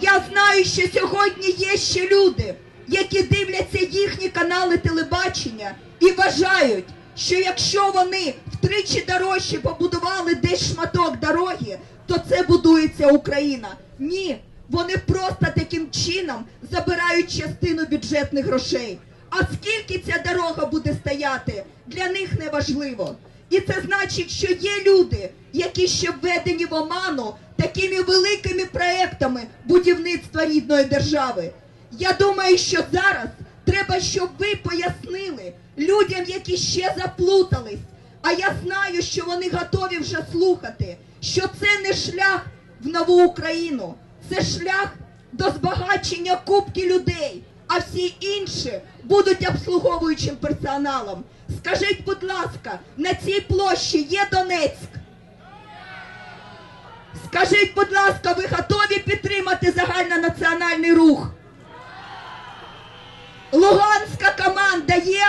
Я знаю, що сьогодні є ще люди, які дивляться їхні канали телебачення і вважають, що якщо вони втричі дорожче побудували десь шматок дороги, то це будується Україна. Ні, вони просто таким чином забирають частину бюджетних грошей. А скільки ця дорога буде стояти, для них не важливо. І це значить, що є люди, які ще введені в оману такими великими проектами будівництва рідної держави. Я думаю, що зараз треба, щоб ви пояснили людям, які ще заплутались. А я знаю, що вони готові вже слухати, що це не шлях в нову Україну, це шлях до збагачення кубки людей, а всі інші будуть обслуговуючим персоналом. Скажіть, будь ласка, на цій площі є Донецьк? Скажіть, будь ласка, ви готові підтримати загальнонаціональний рух? Луганська команда є?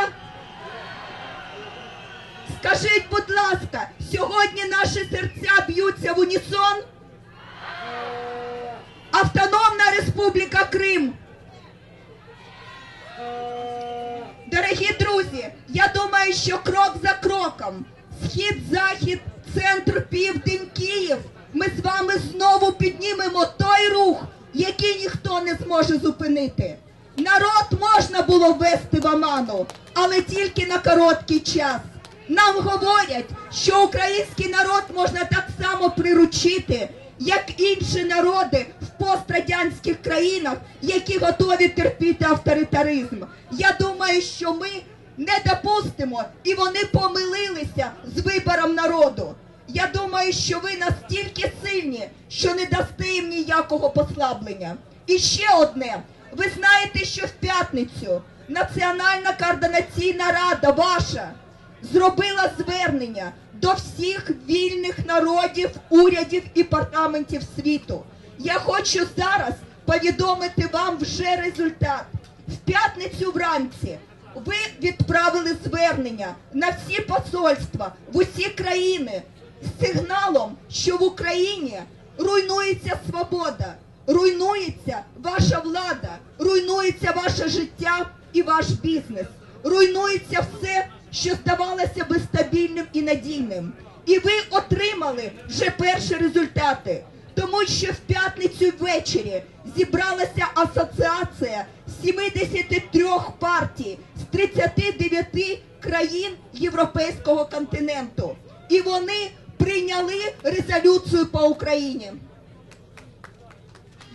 Скажіть, будь ласка, сьогодні наші серця б'ються в унісон? Автономна Республіка Крим. Дорогі друзі, я думаю, що крок за кроком, схід, захід, центр, південь, Київ, ми з вами знову піднімемо той рух, який ніхто не зможе зупинити. Народ можна було ввести в оману, але тільки на короткий час. Нам говорять, що український народ можна так само приручити, як інші народи в пострадянських країнах, які готові терпіти авторитаризм. Я думаю, що ми не допустимо, і вони помилилися з вибором народу. Я думаю, що ви настільки сильні, що не дасте їм ніякого послаблення. І ще одне. Ви знаєте, що в п'ятницю Національна координаційна рада ваша зробила звернення до всіх вільних народів, урядів і парламентів світу. Я хочу зараз повідомити вам вже результат. В п'ятницю вранці ви відправили звернення на всі посольства в усі країни сигналом, що в Україні руйнується свобода, руйнується ваша влада, руйнується ваше життя і ваш бізнес, руйнується все, що здавалося би стабільним і надійним. І ви отримали вже перші результати, тому що в п'ятницю ввечері зібралася асоціація 73 партій з 39 країн Європейського континенту. І вони прийняли резолюцію по Україні.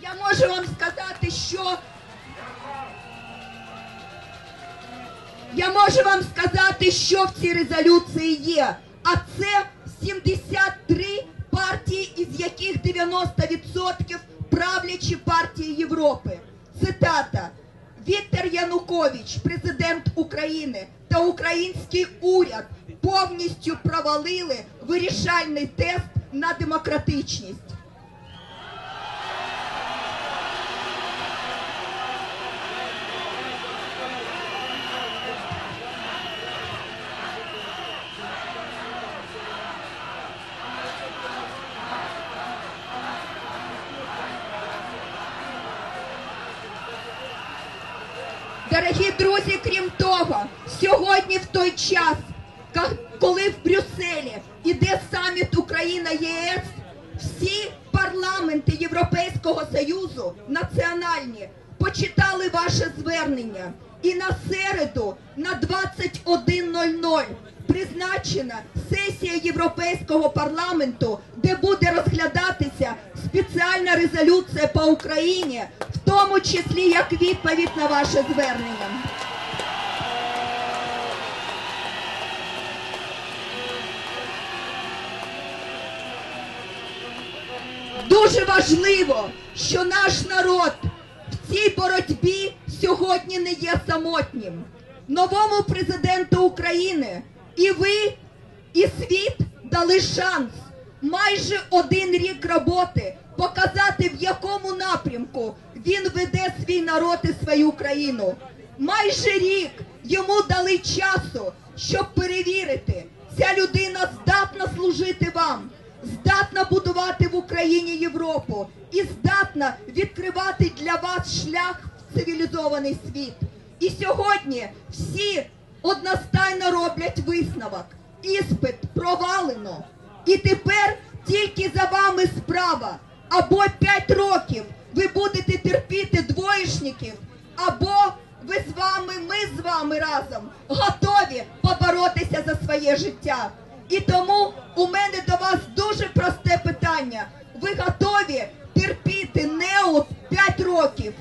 Я можу вам сказати, що я можу вам сказати, що в цій резолюції є. А це 73 партії, із яких 90% правлячі партії Європи. Цитата. Віктор Янукович, президент України та український уряд повністю провалили вирішальний тест на демократичність. Дорогі друзі, крім того, сьогодні в той час, коли в Брюсселі іде саміт Україна ЄС, всі парламенти Європейського Союзу національні почитали ваше звернення. І на середу на 21.00 призначена сесія Європейського парламенту, де буде розглядатися спеціальна резолюція по Україні, в тому числі як відповідь на ваше звернення. Дуже важливо, що наш народ в цій боротьбі сьогодні не є самотнім. Новому президенту України і ви, і світ дали шанс майже один рік роботи показати, в якому напрямку він веде свій народ і свою країну. Майже рік йому дали часу, щоб перевірити, ця людина здатна служити вам, здатна будувати в Україні Європу і здатна відкривати для вас шлях в цивілізований світ. І сьогодні всі одностайно роблять висновок. Іспит провалено. І тепер тільки за вами справа. Або 5 років ви будете терпіти двоєшників, або ви з вами, ми з вами разом готові поборотися за своє життя. І тому у мене до вас дуже просте питання. Ви готові терпіти неуд 5 років?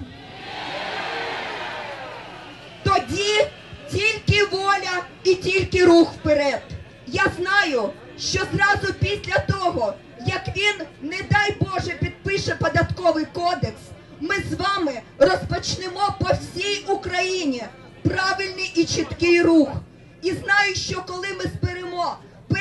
Тоді тільки воля і тільки рух вперед. Я знаю, що зразу після того, як він, не дай Боже, підпише податковий кодекс, ми з вами розпочнемо по всій Україні правильний і чіткий рух. І знаю, що коли ми зберемо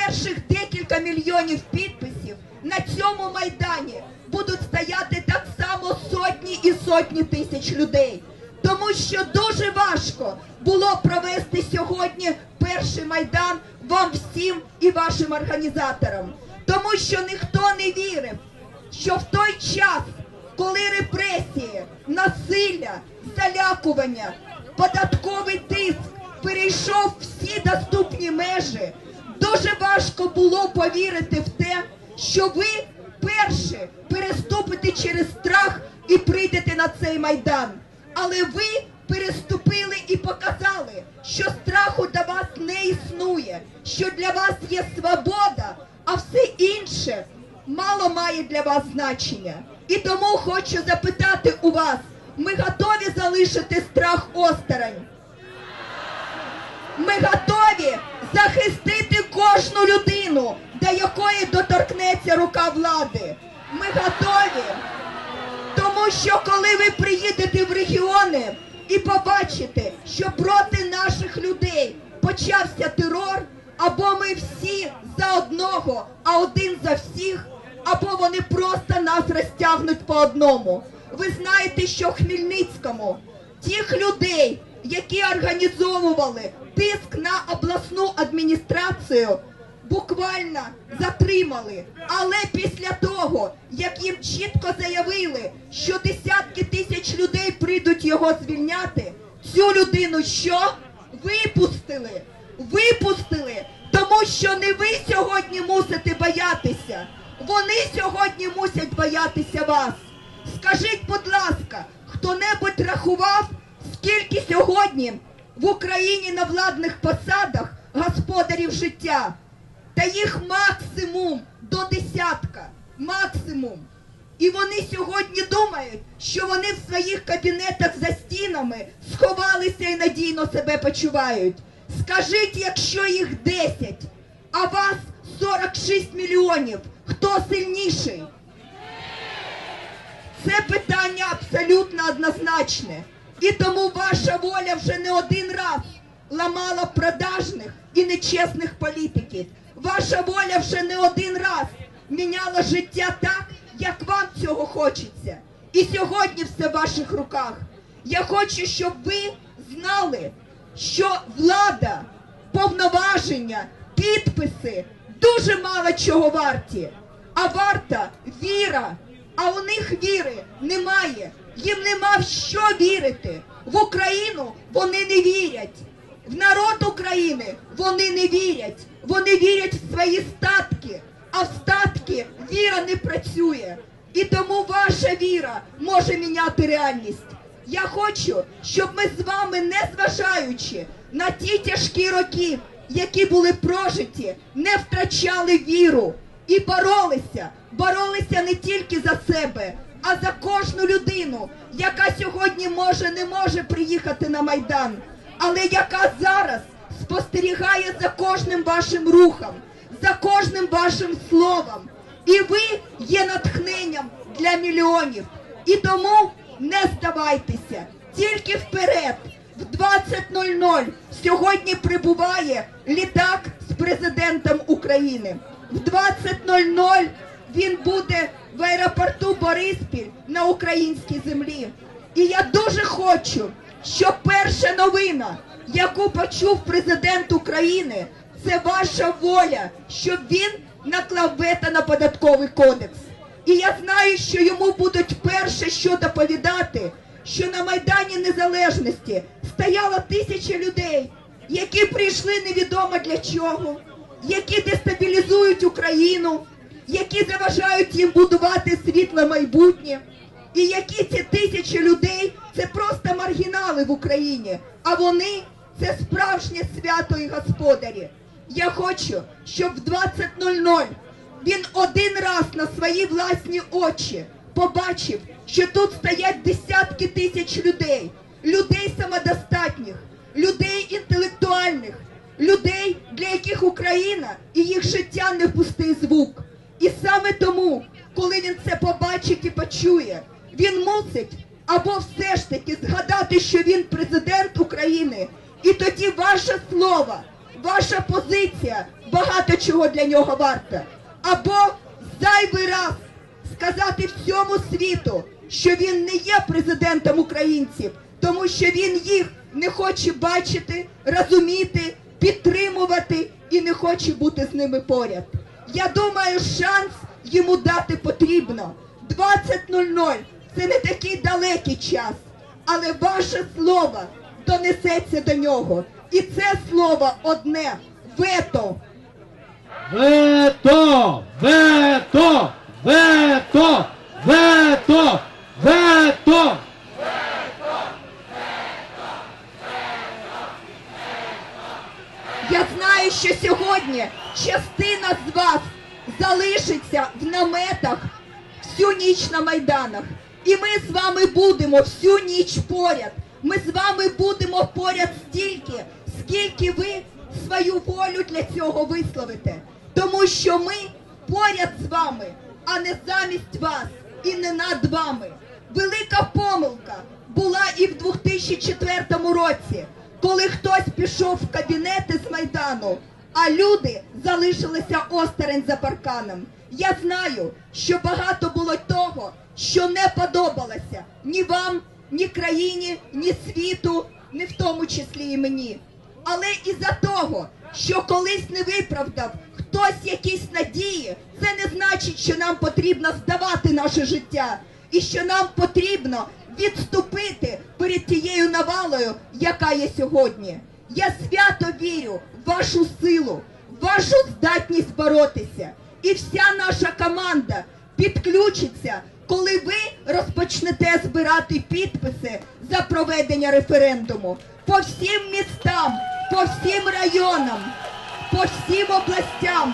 перших декілька мільйонів підписів, на цьому майдані будуть стояти так само сотні і сотні тисяч людей. Тому що дуже важко було провести сьогодні перший майдан вам всім і вашим організаторам. Тому що ніхто не вірив, що в той час, коли репресії, насилля, залякування, податковий тиск перейшов всі доступні межі, дуже важко було повірити в те, що ви перші переступите через страх і прийдете на цей майдан. Але ви переступили і показали, що страху до вас не існує, що для вас є свобода, а все інше мало має для вас значення. І тому хочу запитати у вас: ми готові залишити страх осторонь? Ми готові захистити кожну людину, до якої доторкнеться рука влади. Ми готові. Тому що коли ви приїдете в регіони і побачите, що проти наших людей почався терор, або ми всі за одного, а один за всіх, або вони просто нас розтягнуть по одному. Ви знаєте, що в Хмельницькому тих людей, які організовували тиск на обласну адміністрацію, буквально затримали. Але після того, як їм чітко заявили, що десятки тисяч людей прийдуть його звільняти, цю людину що? Випустили. Випустили, тому що не ви сьогодні мусите боятися. Вони сьогодні мусять боятися вас. Скажіть, будь ласка, хто-небудь рахував, скільки сьогодні в Україні на владних посадах господарів життя? Та їх максимум до десятка. Максимум. І вони сьогодні думають, що вони в своїх кабінетах за стінами сховалися і надійно себе почувають. Скажіть, якщо їх 10, а вас 46 мільйонів, хто сильніший? Це питання абсолютно однозначне. І тому ваша воля вже не один раз ламала продажних і нечесних політиків. Ваша воля вже не один раз міняла життя так, як вам цього хочеться. І сьогодні все в ваших руках. Я хочу, щоб ви знали, що влада, повноваження, підписи дуже мало чого варті. А варта віра. А у них віри немає. Їм нема в що вірити. В Україну вони не вірять. В народ України вони не вірять. Вони вірять в свої статки, а в статки віра не працює. І тому ваша віра може міняти реальність. Я хочу, щоб ми з вами, не зважаючи на ті тяжкі роки, які були прожиті, не втрачали віру і боролися. Боролися не тільки за себе, а за кожну людину, яка сьогодні може не може приїхати на майдан, але яка зараз спостерігає за кожним вашим рухом, за кожним вашим словом. І ви є натхненням для мільйонів. І тому не здавайтеся, тільки вперед. В 20.00 сьогодні прибуває літак з президентом України. В 20.00 він буде в аеропорту Бориспіль на українській землі. І я дуже хочу, щоб перша новина, яку почув президент України, це ваша воля, щоб він наклав вето на податковий кодекс. І я знаю, що йому будуть перше що доповідати, що на Майдані Незалежності стояло тисяча людей, які прийшли невідомо для чого, які дестабілізують Україну, які заважають їм будувати світле майбутнє. І які ці тисячі людей це просто маргінали в Україні, а вони це справжнє свято і господарі. Я хочу, щоб в 20.00 він один раз на свої власні очі побачив, що тут стоять десятки тисяч людей, людей самодостатніх, людей інтелектуальних, людей, для яких Україна і їх життя не пустий звук. І саме тому, коли він це побачить і почує, він мусить або все ж таки згадати, що він президент України, і тоді ваше слово, ваша позиція багато чого для нього варта. Або зайвий раз сказати всьому світу, що він не є президентом українців, тому що він їх не хоче бачити, розуміти, підтримувати і не хоче бути з ними поряд. Я думаю, шанс йому дати потрібно. 20.00 це не такий далекий час, але ваше слово донесеться до нього. І це слово одне вето. Вето! Вето! Вето! Вето! Вето! Я знаю, що сьогодні частина з вас залишиться в наметах всю ніч на майданах. І ми з вами будемо всю ніч поряд. Ми з вами будемо поряд стільки, скільки ви свою волю для цього висловите. Тому що ми поряд з вами, а не замість вас і не над вами. Велика помилка була і в 2004 році, коли хтось пішов в кабінети з Майдану, а люди залишилися осторонь за парканом. Я знаю, що багато було того, що не подобалося ні вам, ні країні, ні світу, ні в тому числі і мені. Але із-за того, що колись не виправдав хтось якісь надії, це не значить, що нам потрібно здавати наше життя і що нам потрібно відступити перед тією навалою, яка є сьогодні. Я свято вірю в вашу силу, в вашу здатність боротися. І вся наша команда підключиться, коли ви розпочнете збирати підписи за проведення референдуму по всім містам, по всім районам, по всім областям.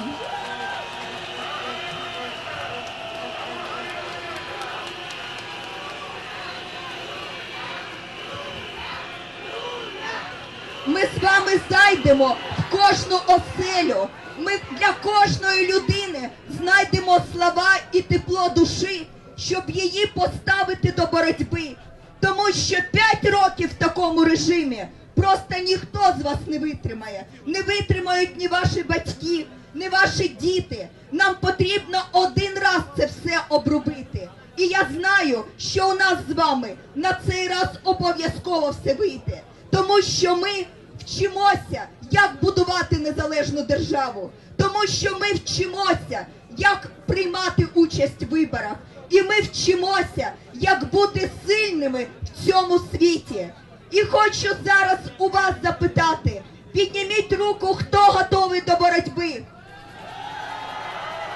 Ми з вами зайдемо в кожну оселю. Ми для кожної людини знайдемо слова і тепло душі, щоб її поставити до боротьби. Тому що 5 років в такому режимі просто ніхто з вас не витримає. Не витримають ні ваші батьки, ні ваші діти. Нам потрібно один раз це все обробити. І я знаю, що у нас з вами на цей раз обов'язково все вийде. Тому що ми вчимося, як будувати незалежну державу, тому що ми вчимося, як приймати участь в виборах, і ми вчимося, як бути сильними в цьому світі. І хочу зараз у вас запитати: підніміть руку, хто готовий до боротьби.